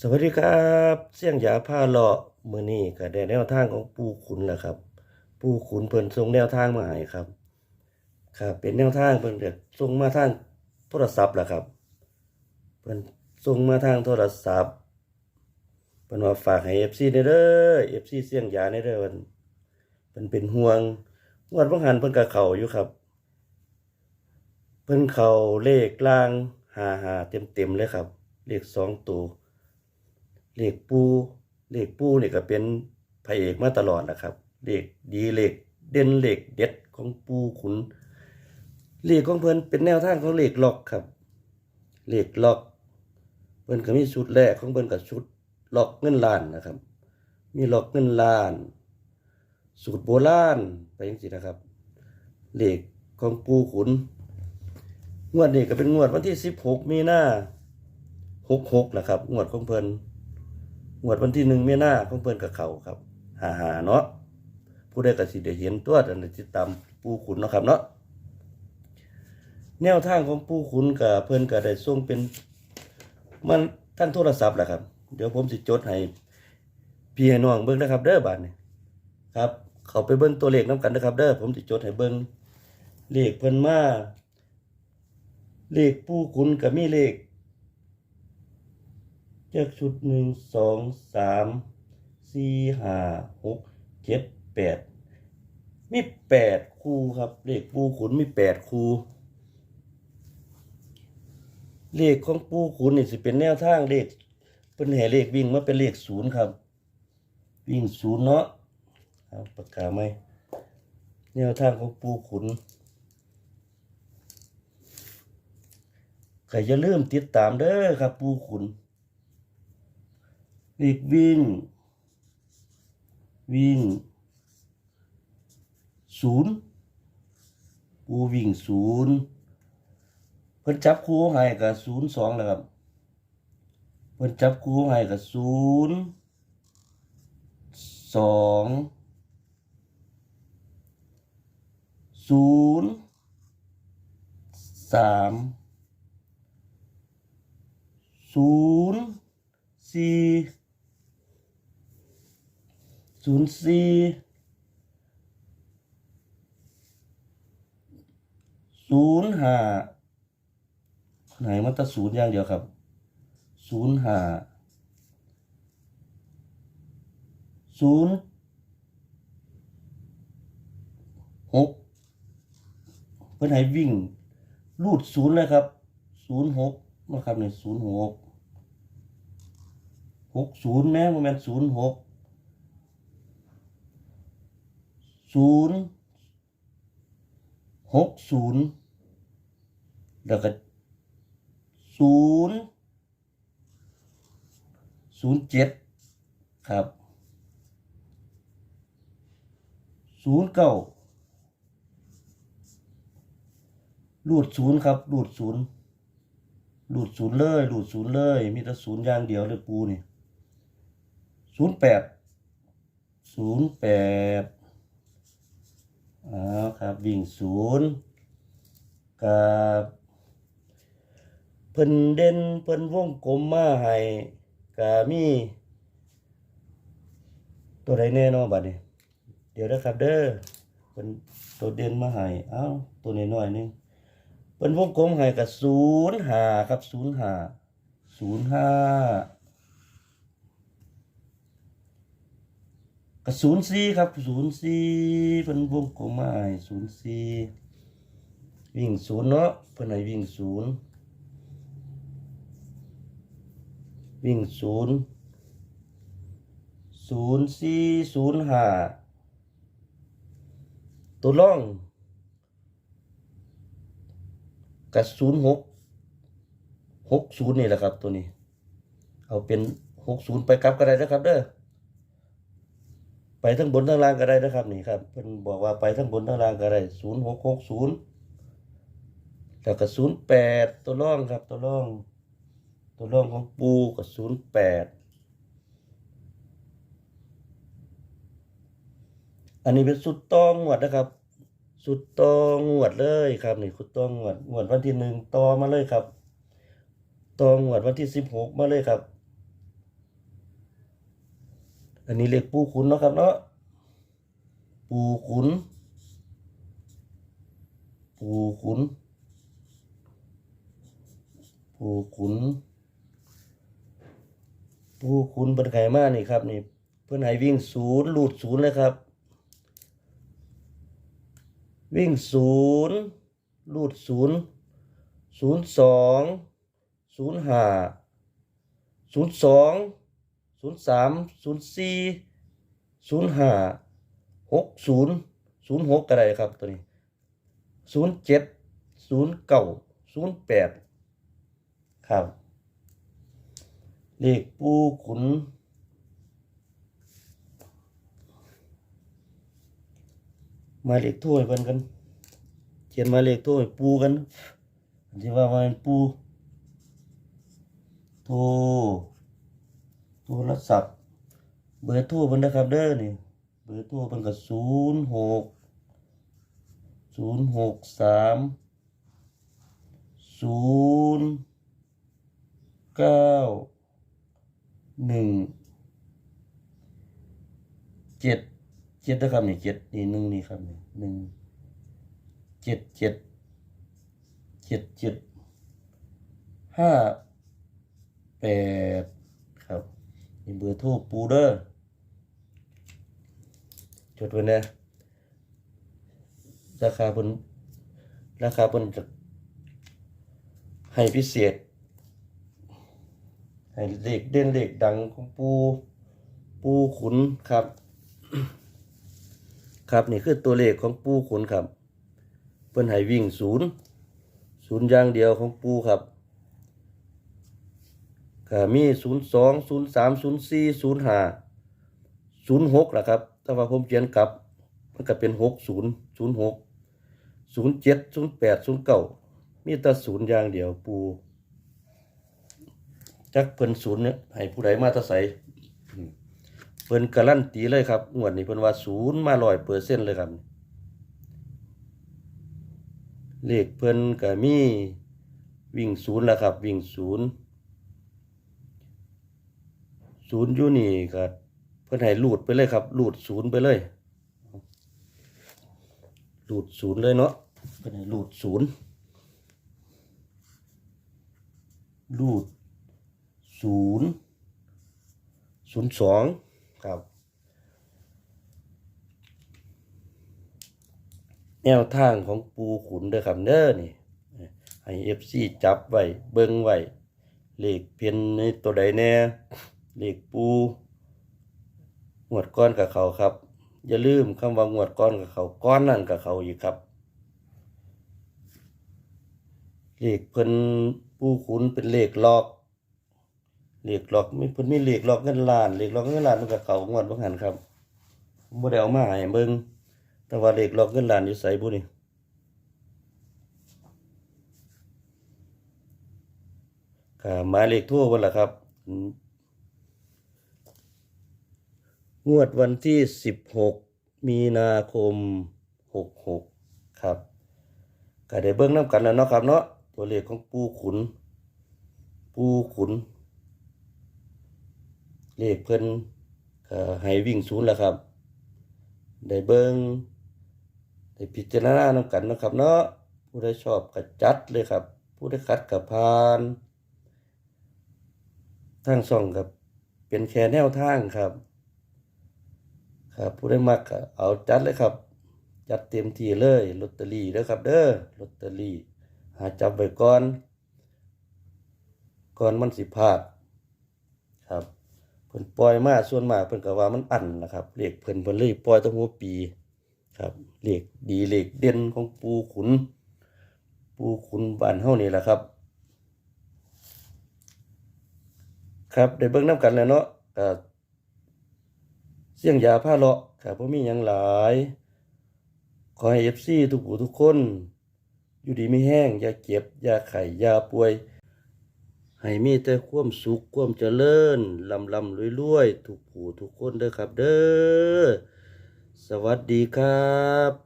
สวัสดีครับ เสี่ยงยาผ้าเลาะมื้อนี้ก็ได้แนวทางของปูขุนแล้วครับ ปูขุนเพิ่นส่งแนวทางมาให้ครับครับ เป็นแนวทางเพิ่นก็ส่งมาทางโทรศัพท์แหละครับเพิ่นส่งมาทางโทรศัพท์เพิ่นว่าฝากให้ FC เด้อเด้อ FC เสี่ยงยาเด้อเด้อเพิ่นเพิ่นเป็นห่วงงวดบ่หันเพิ่นก็เข้าอยู่ครับ เพิ่นเข้าเลขล่าง55เต็มๆเลยครับ เลขสองตัว เลขปูเลขปูเนี่ยก็เป็นพระเอกมาตลอดนะครับเลขดีเลขเด่นเลขเด็ดของปูขุนเลขของเพิ่นเป็นแนวทางของเลขล็อกครับเลขล็อกเพิ่นก็มีชุดแรกของเพิ่นก็ชุดล็อกเงินล้านนะครับ มีล็อกเงินล้าน สูตรโบราณไปจังซี่นะครับเลขของปูขุน งวดนี้ก็เป็นงวดวันที่16มีนา66ล่ะครับ งวดของเพิ่น งวดวันที่หนึ่งมีนาของเพิ่อนกับเขาครับหาหาเนาะผู้ใดก็สิได้เห็นตัวอันติดตามปูขุนเนาะครับเนาะแนวทางของปูขุนกับเพิ่อนก็ได้ส่งเป็นมันทั้งโทรศัพท์แหละครับ เดี๋ยวผมสิจดให้พี่ให้น้องเบิ่งนะครับ เด้อบาดนี้ครับ เขาไปเบิ่งตัวเลขนํกันนะครับ เด้อผมสิจดให้เบิ่งเลขเพิ่นมาเลขปูขุนก็มีเลข เลือกชุดหนึ่งสองสามสี่ห้าหกเจ็ดแปดมีแปดคู่ครับ เลขปูขุนมีแปดคู่ เลขของปูขุนนี่สิเป็นแนวทางเลขเป็นแห่เลขวิ่งมาเป็นเลขศูนย์ครับ วิ่งศูนย์เนาะเอาปากกาไหมแนวทางของปูขุนก็อย่าลืมติดตามเด้อครับปูขุน เลขวิ่ง วิ่งศูนย์กูวิ่งศูนย์เพิ่นจับคู่ให้กับศูนย์สองแล้วครับเพิ่นจับคู่ให้กับศูนย์สองศูนย์สามศูนย์สี่ ศูนย์สี่ศูนย์ห้าไหนมันแตะศูนย์อย่างเดียวครับศูนย์ห้าศูนย์หกเพิ่นให้วิ่งรูดศูนย์เลยครับศูนย์หกนะครับเนี่ยศูนย์หกหกศูนย์แม้โมเมนต์ศูนย์หก ศูนย์หกศูนย์แล้วก็ศูนย์ศูนย์เจ็ดครับศูนย์เก้ารูดศูนย์ครับรูดศูนย์รูดศูนย์เลยรูดศูนย์เลย มีแต่ศูนย์อย่างเดียวเลยปูนี่ศูนย์แปดศูนย์แปด อ๋อครับวิ่งศูนย์กับเพิ่นเด่นเพิ่นวงกลมมาให้ก็มี ตัวใดแน่นอนบัดนี้ เดี๋ยวนะครับเด้อเพิ่นตัวเด่นมาให้เอ้าตัวน้อยๆหนึงเพิ่นวงกลมให้กับศูนย์หาครับศูนย์หาศูนย์ห้า ก็ศูนย์สี่ครับศูนย์สี่เพิ่นวงกลมมาให้ศูนย์สี่วิ่งศูนย์เนาะเพิ่นให้วิ่งศูนย์วิ่งศูนย์ศูนย์สี่ศูนย์ห้าตัวล่องกับศูนย์หกหกศูนย์นี่แหละครับตัวนี้ เอาเป็นหกศูนย์ไปกลับก็ได้นะครับเด้อ ไปทั้งบนทั้งล่างก็ได้นะครับนี่ครับเพิ่นบอกว่าไปทั้งบนทั้งล่างก็ได้ศูนย์หกหกศูนย์แล้วก็ศูนย์แปดตัวร่องครับตัวร่อง ตัวร่องของปูกับศูนย์แปดอันนี้เป็นสุดต้องงวดนะครับ สุดต้องงวดเลยครับนี่สุดต้องงวดงวดวันที่หนึ่งต่อมาเลยครับตองวดวันที่สิบหกมาเลยครับ อันนี้เรียกปูขุนเนาะครับเนาะปูขุน ปูขุน ปูขุน ปูขุนเป็นไขมานี่ครับนี่ เพื่อนให้วิ่งศูนย์หลุดศูนย์เลยครับ วิ่งศูนย์หลุดศูนย์ศูนย์สองศูนย์ห้าศูนย์สอง ศูนย์สามศูนย์สี่ศูนย์ห้าหกศูนย์ศูนย์หกก็ได้ครับตัวนี้ศูนย์เจ็ดศูนย์เก้าศูนย์แปดครับ เลขปูขุนมาเลขถ้วยเพิ่นกันเขียนมาเลขถ้วยปูกันอันที่ว่ามาเป็นปูโท โทรศัพท์ เบอร์โทรเพิ่นนะครับเด้อนี่ เบอร์โทรเพิ่นก็ศูนย์หกศูนย์หกสามศูนย์เก้าหนึ่งเจ็ดเจ็ดนะครับนี่เจ็ดนี่หนึ่งนี่ครับนี่หนึ่งเจ็ดเจ็ดเจ็ดเจ็ดห้าแปดครับ นี่เบอร์โทรปูเด้อจดไว้นะราคาเพิ่นราคาเพิ่นจะให้พิเศษ ให้เลขเด่นเลขดังของปูปูขุนครับ ครับนี่คือตัวเลขของปูขุนครับ เพิ่นให้วิ่งศูนย์ศูนย์อย่างเดียวของปูครับ ก็มีศูนย์สองศูนย์สามศูนย์สี่ศูนย์ห้าศูนย์หกละครับแต่ว่าผมเขียนกลับ มันก็เป็นหกศูนย์ศูนย์หกศูนย์เจ็ดศูนย์แปดศูนย์เก้ามีแต่ศูนย์อย่างเดียวปูจักเพิ่นศูนย์เนี่ยให้ผู้ใดมาตะใสเพิ่นการันตีเลยครับงวดนี้เพิ่นว่าศูนย์มาร้อยเปอร์เซ็นต์เลยครับเลขเพิ่นก็มีวิ่งศูนย์แล้วครับ วิ่งศูนย์ ศูนย์ยูนี่ก็เพิ่อนให้ลูดไปเลยครับลูดศูนย์ไปเลยลูดศูนย์เลยเนาะเพิ่อนให้ลูดศูนย์ลูดศูนย์ศูนย์สองครับ แนวทางของปูขุนเด้อครับเด้อนี่ให้เอฟซีจับไว้เบิ่งไว้เลขเพียนในตัวใดแน่ เลขปูงวดก้อนกับเขาครับ อย่าลืมคำว่างวดก้อนกับเขาก้อนนั่นกับเขาอีกครับเลขเพิ่นปูขุนเป็นเลขลอกเหล็กหลอกมีเพิ่นมีเหล็กหลอกเงินล้านเหล็กหลอกเงินล้านมันก็เขางวดบ่หันครับผมบ่ได้เอามาให้เบิ่งแต่ว่าเหล็กหลอกเงินล้านอยู่ไสบุนี่หมายเลขทรเพิ่นล่ะครับอืม งวดวันที่ 16 มีนาคม 66 ครับก็ได้เบิ่งนํกันแล้วเนาะครับเนาะตัวเลขของปูขุน ปูขุน เลขเพิ่นก็ให้วิ่งศูนย์แล้วครับ ได้เบิ่งได้พิจารณาน้ำกันนะครับเนาะผู้ใดชอบก็จัดเลยครับ ผู้ใดขัดก็ผ่านทางช่องกับเป็นแค่แนวทางครับ ครับผู้ใดมักก็เอาจัดเลยครับ จัดเต็มที่เลยลอตเตอรี่เด้อครับ เด้อลอตเตอรี่ หาจับไว้ก่อน ก่อนมันสิพลาดครับเพิ่นปล่อยมาส่วนมากเพิ่นก็ว่ามันอั้นนะครับเลขเพิ่นเพิ่นเลยปล่อยตั้งหัวปีครับเลขดีเลขเด่นของปูขุน ปูขุนบ้านเฮานี่แหละครับ ครับได้เบิ่งนํกันแล้วเนาะ เสียงยาผ้าเลาะครับบ่มีอยังหลาย ขอให้เอฟซีทุกผู้ทุกคน อยู่ดีมีแห้งอย่าเก็บอย่าไข่อย่าป่วย ให้มีแต่ความสุขความเจริญลำลำรวยรวยทุกผู้ทุกคนเด้อครับเด้อสวัสดีครับ